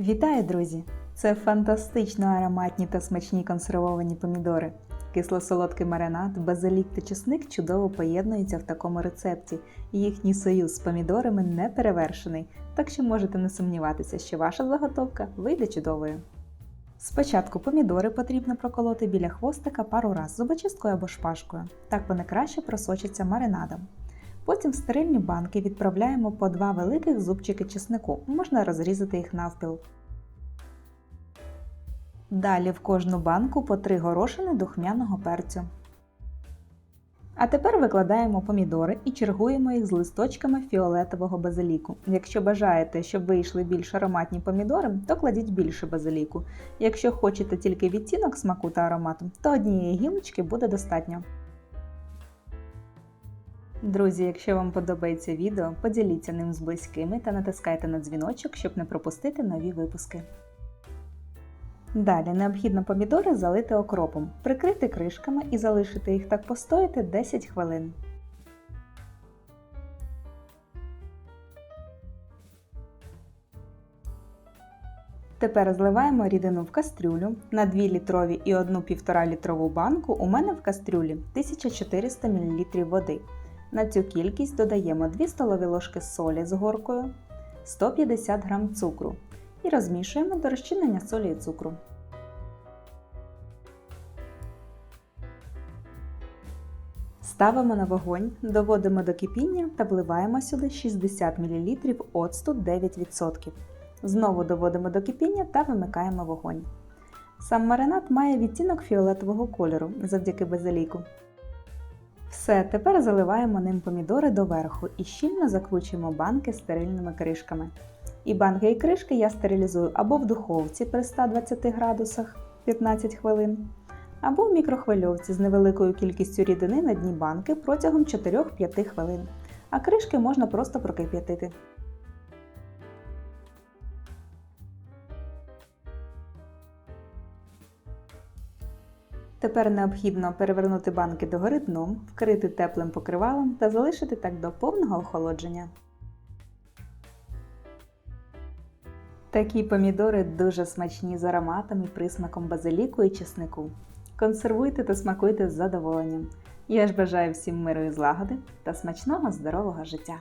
Вітаю, друзі! Це фантастично ароматні та смачні консервовані помідори. Кисло-солодкий маринад, базилік та чесник чудово поєднуються в такому рецепті, і їхній союз з помідорами не перевершений, так що можете не сумніватися, що ваша заготовка вийде чудовою. Спочатку помідори потрібно проколоти біля хвостика пару раз зубочисткою або шпажкою. Так вони краще просочаться маринадом. Потім в стерильні банки відправляємо по два великих зубчики чеснику, можна розрізати їх навпіл. Далі в кожну банку по три горошини духмяного перцю. А тепер викладаємо помідори і чергуємо їх з листочками фіолетового базиліку. Якщо бажаєте, щоб вийшли більш ароматні помідори, то кладіть більше базиліку. Якщо хочете тільки відтінок смаку та аромату, то однієї гілочки буде достатньо. Друзі, якщо вам подобається відео, поділіться ним з близькими та натискайте на дзвіночок, щоб не пропустити нові випуски. Далі необхідно помідори залити окропом, прикрити кришками і залишити їх так постояти 10 хвилин. Тепер зливаємо рідину в кастрюлю на 2 літрові і 1,5 літрову банку. У мене в кастрюлі 1400 мл води. На цю кількість додаємо 2 столові ложки солі з горкою, 150 г цукру і розмішуємо до розчинення солі і цукру. Ставимо на вогонь, доводимо до кипіння та вливаємо сюди 60 мл оцту 9%. Знову доводимо до кипіння та вимикаємо вогонь. Сам маринад має відтінок фіолетового кольору завдяки базиліку. Все, тепер заливаємо ним помідори доверху і щільно закручуємо банки стерильними кришками. І банки і кришки я стерилізую або в духовці при 120 градусах 15 хвилин, або в мікрохвильовці з невеликою кількістю рідини на дні банки протягом 4-5 хвилин. А кришки можна просто прокип'ятити. Тепер необхідно перевернути банки догори дном, вкрити теплим покривалом та залишити так до повного охолодження. Такі помідори дуже смачні з ароматом і присмаком базиліку і чеснику. Консервуйте та смакуйте з задоволенням. Я ж бажаю всім миру і злагоди та смачного здорового життя!